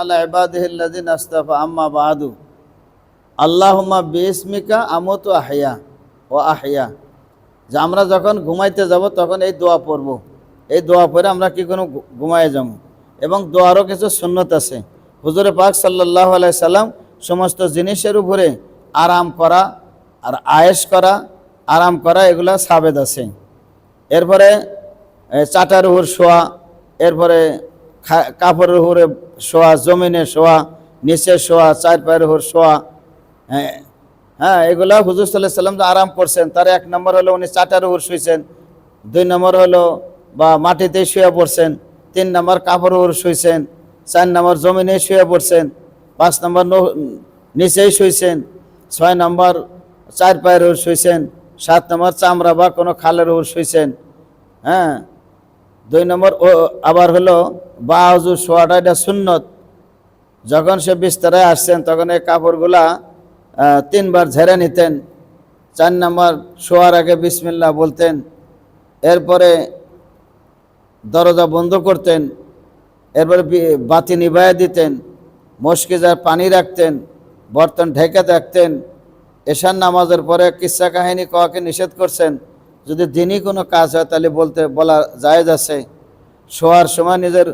আলা ইবাদিহিল্লাযিনা আস্তাফা, আম্মা বাদু। আল্লাহুম্মা বিসমিকা আমতু আহইয়া, ও আহইয়া। যে আমরা যখন ঘুমাইতে যাব, তখন এই দোয়া পড়ব। এই দোয়া পড়ে আমরা কি কোনো ঘুমায় যাব। এবং দোয়ারও কিছু সুন্নত আছে। হুজুরে পাক সাল্লাহ আলাই সাল্লাম সমস্ত জিনিসের উপরে আরাম করা, আর আয়েস করা, আরাম করা, এগুলা সাবেদ আছে। এরপরে চাটার উপর শোয়া, এরপরে কাপড়ের উপরে শোয়া, জমিনে শোয়া, নিচে শোয়া চার পায়ের উপর শোয়া হ্যাঁ হ্যাঁ এগুলো হুজুর সাল্লাহ সাল্লাম আরাম করছেন, তার এক নম্বর হলো উনি চাটার উপর শুয়েছেন দুই নম্বর হলো বা মাটিতে শুয়ে পড়ছেন, তিন নম্বর কাপড় উপর শুয়েছেন চার নম্বর জমিনে শুয়ে পড়ছেন, পাঁচ নম্বর নিচেই শুয়েছেন ছয় নম্বর চার পায়ের উপর শুয়েছেন সাত নম্বর চামড়া বা কোনো খালের উপর শুয়েছেন হ্যাঁ দুই নম্বর, ও, আবার হলো, বা হুজুর শোয়াটা এটা সুন্নত। যখন সে বিস্তারায় আসছেন, তখন এই কাপড়গুলা তিনবার ঝেড়ে নিতেন। চার নম্বর, শোয়ার আগে বিসমিল্লা বলতেন। এরপরে দরজা বন্ধ করতেন। এরপরে বাতি নিভাইয়া দিতেন। মস্কিজার পানি রাখতেন, বর্তন ঢেকে রাখতেন। এশান নামাজের পরে কিসা কাহিনী কওয়াকে নিষেধ করছেন? যদি দিনই কোনো কাজ হয়, তাহলে বলতে, বলা জায়েজ আছে, শোয়ার সময় নিজের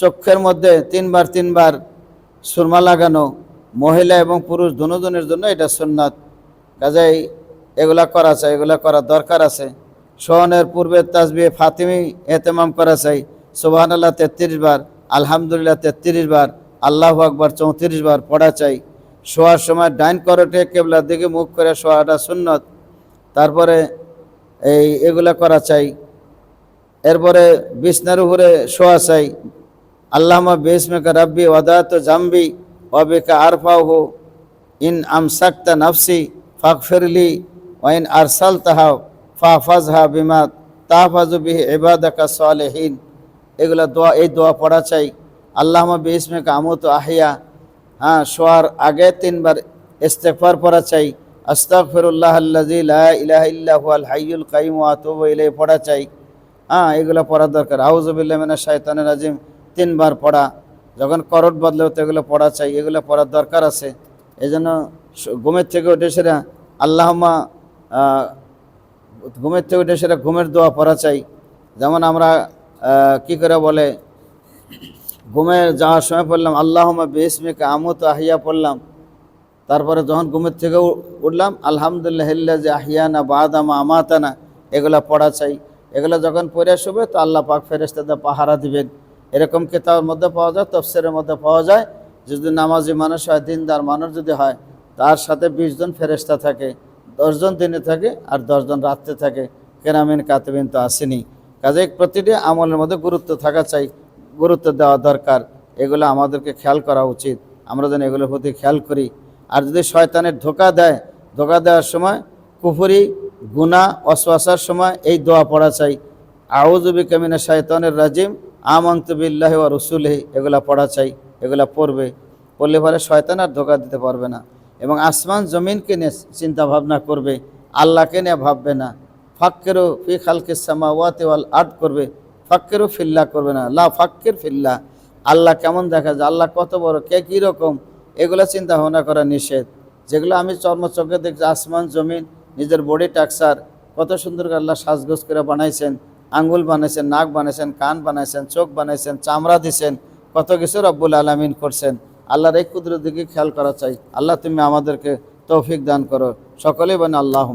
চক্ষের মধ্যে তিনবার তিনবার সুরমা লাগানো, মহিলা এবং পুরুষ দুজনের জন্য এটা সুন্নাত। কাজেই এগুলা করা চাই, এগুলা করার দরকার আছে। সোহনের পূর্বে তাজবি ফাতিমি এতেমাম করা চাই। সুবাহান আল্লাহ তেত্রিশ বার, আলহামদুলিল্লাহ তেত্রিশ বার, আল্লাহ আকবার চৌত্রিশ বার পড়া চাই। শোয়ার সময় ডাইন করটে কেবলার দিকে মুখ করে শোয়াটা সুন্নত। তারপরে এই, এগুলা করা চাই। এরপরে বিছনার উপরে শোয়া চাই। আল্লাহমা বেসমেকা রব্বি ওয়াদাত জাম্বি ওয়াবিকা আরফাহু ইন আমসাক্তা নফসি ফাকফিরলি ওয়াইন আরসাল তাহা ফাহফাজহা বিমা তাহফাজু বিহি ইবাদাকা সালেহীন। এগুলা দোয়া, এই দোয়া পড়া চাই। আল্লাহমা বেসমেকা আমত আহিয়া হ্যাঁ শোয়ার আগে তিনবার ইস্তেগফার পড়া চাই। আস্তাগফিরুল্লাহ আল্লাযী লা ইলাহা ইল্লা হুয়াল হাইয়ুল কাইয়ুম, ওয়া পড়া চাই। হ্যাঁ এগুলো পড়ার দরকার। আউজুবিল্লাহ মিনাশ শাইতানির রাজিম। তিনবার পড়া। যখন করট বদলে হতো, এগুলো পড়া চাই। এগুলো পড়ার দরকার আছে। এই জন্য ঘুমের থেকে উঠে সেরা আল্লাহমা ঘুমের থেকে উঠে সেরা ঘুমের দোয়া পড়া চাই। যেমন আমরা কি করে বলে, ঘুমে যাওয়ার সময় পড়লাম আল্লাহমা বেসমিকে আমত আহিয়া পড়লাম। তারপরে যখন ঘুমের থেকে উঠলাম, আলহামদুলিল্লাহ যে আহিয়ানা, বাদামা, আমাতানা, এগুলা পড়া চাই। এগুলো যখন পড়ে শুবে তো আল্লাহ পাক ফেরেস্তাদের পাহারা দিবেন। এরকম কিতাবের মধ্যে পাওয়া যায়, তফসিরের মধ্যে পাওয়া যায়, যদি নামাজি মানুষ হয়, দিনদার মানুষ যদি হয়, তার সাথে বিশ জন ফেরেস্তা থাকে দশজন দিনে থাকে, আর দশজন রাত্রে থাকে। কেরামিন, কাতেবিন তো আসেনি। কাজে প্রতিটি আমলের মধ্যে গুরুত্ব থাকা চাই, গুরুত্ব দেওয়া দরকার। এগুলো আমাদেরকে খেয়াল করা উচিত। আমরা যেন এগুলোর প্রতি খেয়াল করি। আর যদি শয়তানের ধোকা দেয়, ধোকা দেওয়ার সময় কুফুরি গুনা অশ্বাসার সময় এই দোয়া পড়া চাই। আউজুবি কামিনা শয়তানের রাজিম, আমন্ত বিল্লাহ ও রসুলহি, এগুলা পড়া চাই, এগুলা পড়বে। পড়লে পরে শয়তান আর ধোকা দিতে পারবে না। এবং আসমান জমিনকে নিয়ে চিন্তা ভাবনা করবে, আল্লাহকে নিয়ে ভাববে না। ফাক্কেরও ফি খালকে সামাওয়াতে ওয়াল আর্ট করবে ফাক্কেরও ফিল্লা করবে না। লা ফাক্কের ফিল্লা আল্লাহ কেমন দেখা যায় আল্লাহ কত বড়, কে কী রকম এগুলো চিন্তা ভাবনা করা নিষেধ। যেগুলো আমি চর্মচোখে দেখছি, আসমান, জমিন, নিজের বডি টাকসার কত সুন্দর আল্লাহ সাজগোজ করে বানাইছেন, আঙ্গুল বানাইছেন, নাক বানাইছেন, কান বানাইছেন, চোখ বানাইছেন, চামড়া দিছেন, কত কিছু রব্বুল আলমিন করছেন। আল্লাহর এই কুদরত দিকে খেয়াল করা চাই। আল্লাহ তুমি আমাদেরকে তৌফিক দান করো। সকলেই বানে আল্লাহ